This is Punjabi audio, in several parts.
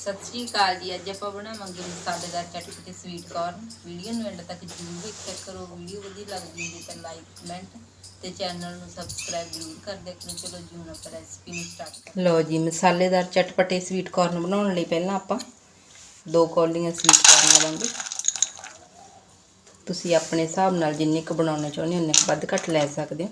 ਸਤਿ ਸ਼੍ਰੀ ਅਕਾਲ ਜੀ। ਅੱਜ ਆਪਾਂ ਬਣਾਵਾਂਗੇ ਮਸਾਲੇਦਾਰ ਚਟਪਟੇ ਸਵੀਟ ਕਾਰਨ ਵੀਡੀਓ ਨੂੰ ਐਂਡ ਤੱਕ ਜ਼ਰੂਰ ਵੇਖਿਆ ਕਰੋ। ਵੀਡੀਓ ਵਧੀਆ ਲੱਗਦੀ ਹੈ ਤਾਂ ਲਾਈਕ ਕਮੈਂਟ ਤੇ ਚੈਨਲ ਨੂੰ ਸਬਸਕ੍ਰਾਈਬ ਜ਼ਰੂਰ ਕਰ ਦਿਆ ਕਰੋ। ਚਲੋ ਜੀ, ਹੁਣ ਆਪਾਂ ਰੈਸਪੀ ਨੂੰ ਸਟਾਰਟ ਕਰ ਲਓ ਜੀ, ਮਸਾਲੇਦਾਰ ਚਟਪਟੇ ਸਵੀਟ ਕਾਰਨ ਬਣਾਉਣ ਲਈ ਪਹਿਲਾਂ ਆਪਾਂ ਦੋ ਕੌਲੀਆਂ ਸਵੀਟ ਕਾਰਨ ਲਵਾਂਗੇ। ਤੁਸੀਂ ਆਪਣੇ ਹਿਸਾਬ ਨਾਲ ਜਿੰਨੇ ਕੁ ਬਣਾਉਣਾ ਚਾਹੁੰਦੇ ਹੋ, ਉਨੇ ਕੁ ਵੱਧ ਘੱਟ ਲੈ ਸਕਦੇ ਹੋ।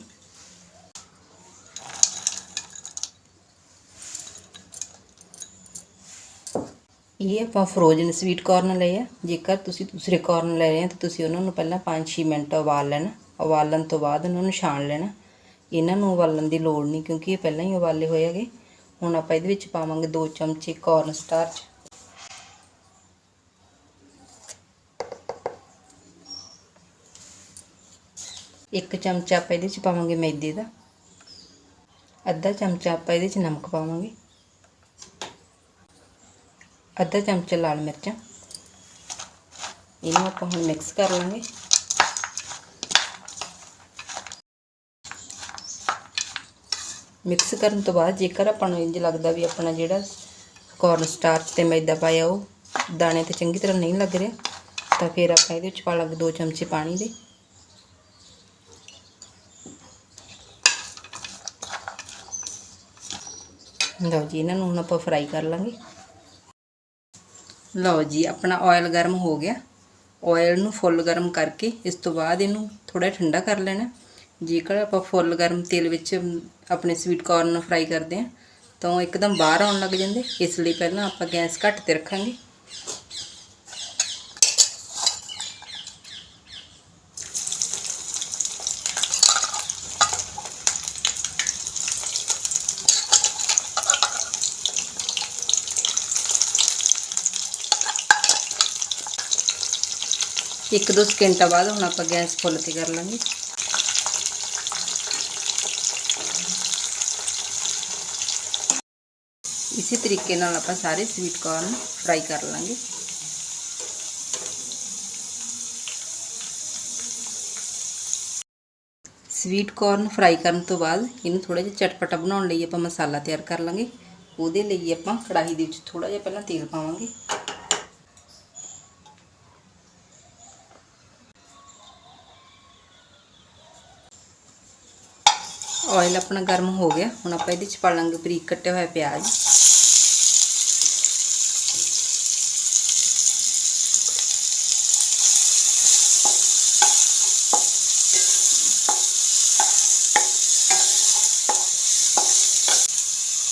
ਇਹ ਆਪਾਂ ਫਰੋਜ਼ਨ ਸਵੀਟ ਕਾਰਨ ਲਏ ਆ। ਜੇਕਰ ਤੁਸੀਂ ਦੂਸਰੇ ਕਾਰਨ ਲੈ ਰਹੇ ਆ, ਤਾਂ ਤੁਸੀਂ ਉਹਨਾਂ ਨੂੰ ਪਹਿਲਾਂ 5-6 ਮਿੰਟ ਉਬਾਲ ਲੈਣਾ। ਉਬਾਲਣ ਤੋਂ ਬਾਅਦ ਉਹਨਾਂ ਨੂੰ ਛਾਣ ਲੈਣਾ। ਇਹਨਾਂ ਨੂੰ ਉਬਾਲਣ ਦੀ ਲੋੜ ਨਹੀਂ, ਕਿਉਂਕਿ ਇਹ ਪਹਿਲਾਂ ਹੀ ਉਬਾਲੇ ਹੋਏ ਹੈਗੇ। ਹੁਣ ਆਪਾਂ ਇਹਦੇ ਵਿੱਚ ਪਾਵਾਂਗੇ 2 ਚਮਚੇ ਕਾਰਨ ਸਟਾਰਚ ਇੱਕ ਚਮਚਾ ਆਪਾਂ ਇਹਦੇ ਵਿੱਚ ਪਾਵਾਂਗੇ ਮੈਦੇ ਦਾ। ਅੱਧਾ ਚਮਚਾ ਆਪਾਂ ਇਹਦੇ ਵਿੱਚ ਨਮਕ ਪਾਵਾਂਗੇ। ਅੱਧਾ ਚਮਚਾ ਲਾਲ ਮਿਰਚਾਂ। ਇਹਨੂੰ ਆਪਾਂ ਹੁਣ ਮਿਕਸ ਕਰ ਲਾਂਗੇ। ਮਿਕਸ ਕਰਨ ਤੋਂ ਬਾਅਦ ਜੇਕਰ ਆਪਾਂ ਨੂੰ ਇੰਜ ਲੱਗਦਾ ਵੀ ਆਪਣਾ ਜਿਹੜਾ ਕੋਰਨ ਸਟਾਰਚ ਤੇ ਮੈਦਾ ਪਾਇਆ ਉਹ ਦਾਣੇ ਤੇ ਚੰਗੀ ਤਰ੍ਹਾਂ ਨਹੀਂ ਲੱਗ ਰਿਹਾ, ਤਾਂ ਫਿਰ ਆਪਾਂ ਇਹਦੇ ਵਿੱਚ ਪਾ ਲਾਂਗੇ 2 ਚਮਚੇ ਪਾਣੀ ਦੇ। ਲਓ ਜੀ, ਇਹਨਾਂ ਨੂੰ ਹੁਣ ਆਪਾਂ ਫਰਾਈ ਕਰ ਲਾਂਗੇ। ਲਓ ਜੀ, ਆਪਣਾ ਆਇਲ ਗਰਮ ਹੋ ਗਿਆ। ਆਇਲ ਨੂੰ ਫੁੱਲ ਗਰਮ ਕਰਕੇ ਇਸ ਤੋਂ ਬਾਅਦ ਇਹਨੂੰ ਥੋੜਾ ਠੰਡਾ ਕਰ ਲੈਣਾ। ਜੇਕਰ ਆਪਾਂ ਫੁੱਲ ਗਰਮ ਤੇਲ ਵਿੱਚ ਆਪਣੇ ਸਵੀਟ ਕਾਰਨ ਫਰਾਈ ਕਰਦੇ ਹਾਂ, ਤਾਂ ਉਹ ਇੱਕਦਮ ਬਾਹਰ ਆਉਣ ਲੱਗ ਜਾਂਦੇ। ਇਸ ਲਈ ਪਹਿਲਾਂ ਆਪਾਂ ਗੈਸ ਘੱਟ ਤੇ ਰੱਖਾਂਗੇ। ਇੱਕ ਦੋ ਸਕਿੰਟਾਂ ਬਾਅਦ ਹੁਣ ਆਪਾਂ ਗੈਸ ਫੁੱਲ ਤੇ ਕਰ ਲਾਂਗੇ। ਇਸੇ ਤਰੀਕੇ ਨਾਲ ਆਪਾਂ ਸਾਰੇ ਸਵੀਟ ਕਾਰਨ ਫਰਾਈ ਕਰ ਲਾਂਗੇ। ਸਵੀਟ ਕਾਰਨ ਫਰਾਈ ਕਰਨ ਤੋਂ ਬਾਅਦ ਇਹਨੂੰ ਥੋੜਾ ਜਿਹਾ ਚਟਪਟਾ ਬਣਾਉਣ ਲਈ ਆਪਾਂ ਮਸਾਲਾ ਤਿਆਰ ਕਰ ਲਾਂਗੇ। ਉਹਦੇ ਲਈ ਆਪਾਂ ਕੜਾਹੀ ਦੇ ਵਿੱਚ ਥੋੜਾ ਜਿਹਾ ਪਹਿਲਾਂ ਤੇਲ ਪਾਵਾਂਗੇ। ਆਇਲ ਆਪਣਾ ਗਰਮ ਹੋ ਗਿਆ ਹੁਣ ਆਪਾਂ ਇਹਦੇ ਵਿੱਚ ਪਾ ਲਾਂਗੇ ਬਰੀਕ ਕੱਟਿਆ ਹੋਇਆ ਪਿਆਜ਼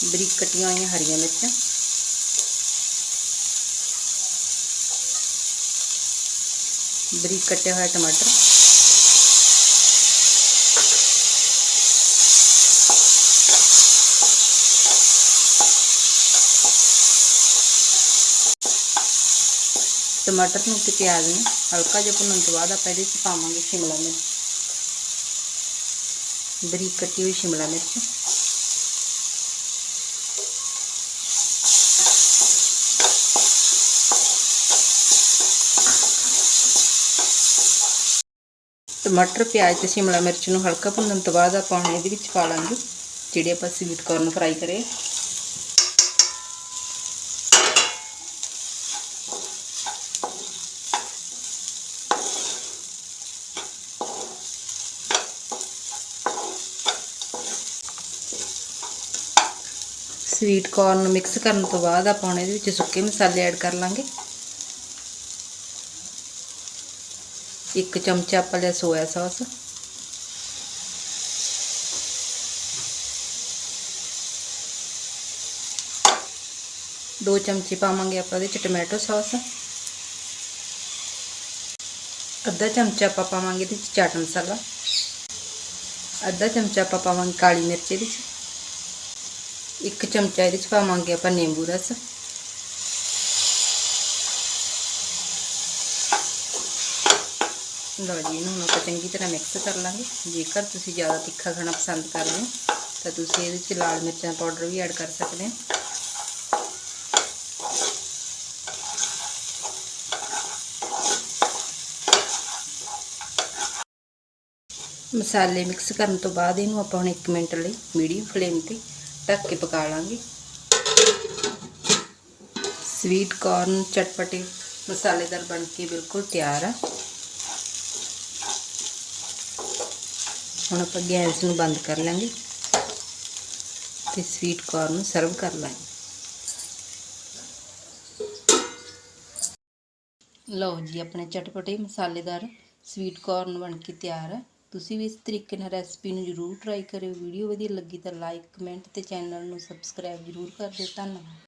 ਬਰੀਕ ਕੱਟੀਆਂ ਹੋਈਆਂ ਹਰੀਆਂ ਮਿਰਚਾਂ ਬਰੀਕ ਕੱਟਿਆ ਹੋਇਆ ਟਮਾਟਰ ਟਮਾਟਰ ਨੂੰ ਤੇ ਪਿਆਜ਼ ਨੂੰ ਹਲਕਾ ਜਿਹਾ ਭੁੰਨਣ ਤੋਂ ਬਾਅਦ ਆਪਾਂ ਇਹਦੇ ਵਿੱਚ ਪਾਵਾਂਗੇ ਸ਼ਿਮਲਾ ਮਿਰਚ। ਬਰੀਕ ਕੱਟੀ ਹੋਈ ਸ਼ਿਮਲਾ ਮਿਰਚ। ਟਮਾਟਰ, ਪਿਆਜ਼ ਤੇ ਸ਼ਿਮਲਾ ਮਿਰਚ ਨੂੰ ਹਲਕਾ ਭੁੰਨਣ ਤੋਂ ਬਾਅਦ ਆਪਾਂ ਹੁਣ ਇਹਦੇ ਵਿੱਚ ਪਾ ਲਾਂਗੇ ਜਿਹੜੇ ਆਪਾਂ ਸਵੀਟ ਕਾਰਨ ਫਰਾਈ ਕਰੇ। ਸਵੀਟ ਕਾਰਨ ਨੂੰ ਮਿਕਸ ਕਰਨ ਤੋਂ ਬਾਅਦ ਆਪਾਂ ਹੁਣ ਇਹਦੇ ਵਿੱਚ ਸੁੱਕੇ ਮਸਾਲੇ ਐਡ ਕਰ ਲਾਂਗੇ। ਇੱਕ ਚਮਚਾ ਆਪਾਂ ਲਿਆ ਸੋਇਆ ਸੌਸ ਦੋ ਚਮਚੇ ਪਾਵਾਂਗੇ ਆਪਾਂ ਇਹਦੇ ਚ ਟੋਮੈਟੋ ਸੌਸ ਅੱਧਾ ਚਮਚਾ ਆਪਾਂ ਪਾਵਾਂਗੇ ਇਹਦੇ ਚ ਚਾਟ ਮਸਾਲਾ। ਅੱਧਾ ਚਮਚਾ ਆਪਾਂ ਪਾਵਾਂਗੇ ਕਾਲੀ ਮਿਰਚ ਇਹਦੇ ਚ। ਇੱਕ ਚਮਚਾ ਇਹਦੇ ਚ ਪਾਵਾਂਗੇ ਆਪਾਂ ਨਿੰਬੂ ਰਸ। ਲਓ ਜੀ, ਇਹਨੂੰ ਆਪਾਂ ਚੰਗੀ ਤਰ੍ਹਾਂ ਮਿਕਸ ਕਰ ਲਾਂਗੇ। ਜੇਕਰ ਤੁਸੀਂ ਜ਼ਿਆਦਾ ਤਿੱਖਾ ਖਾਣਾ ਪਸੰਦ ਕਰਦੇ ਹੋ, ਤਾਂ ਤੁਸੀਂ ਇਹਦੇ ਵਿੱਚ ਲਾਲ ਮਿਰਚਾਂ ਪਾਊਡਰ ਵੀ ਐਡ ਕਰ ਸਕਦੇ ਹੋ। ਮਸਾਲੇ ਮਿਕਸ ਕਰਨ ਤੋਂ ਬਾਅਦ ਇਹਨੂੰ ਆਪਾਂ ਹੁਣ 1 ਮਿੰਟ ਲਈ ਮੀਡੀਅਮ ਫਲੇਮ ਤੇ ਢੱਕ ਕੇ ਪਕਾ ਲਾਂਗੇ ਸਵੀਟ ਕਾਰਨ ਚਟਪਟੇ ਮਸਾਲੇਦਾਰ ਬਣ ਕੇ ਬਿਲਕੁਲ ਤਿਆਰ ਆ ਹੁਣ ਆਪਾਂ ਗੈਸ ਨੂੰ ਬੰਦ ਕਰ ਲਾਂਗੇ ਤੇ ਸਵੀਟ ਕਾਰਨ ਨੂੰ ਸਰਵ ਕਰ ਲਾਂਗੇ ਲਓ ਜੀ ਆਪਣੇ ਚਟਪਟੇ ਮਸਾਲੇਦਾਰ ਸਵੀਟ ਕਾਰਨ ਬਣ ਕੇ ਤਿਆਰ ਹੈ ਤੁਸੀਂ ਵੀ ਇਸ ਤਰੀਕੇ ਨਾਲ ਰੈਸਪੀ ਨੂੰ ਜ਼ਰੂਰ ਟਰਾਈ ਕਰਿਓ। ਵੀਡੀਓ ਵਧੀਆ ਲੱਗੀ ਤਾਂ ਲਾਈਕ ਕਮੈਂਟ ਤੇ ਚੈਨਲ ਨੂੰ ਸਬਸਕ੍ਰਾਈਬ ਜ਼ਰੂਰ ਕਰ ਦਿਓ। ਧੰਨਵਾਦ।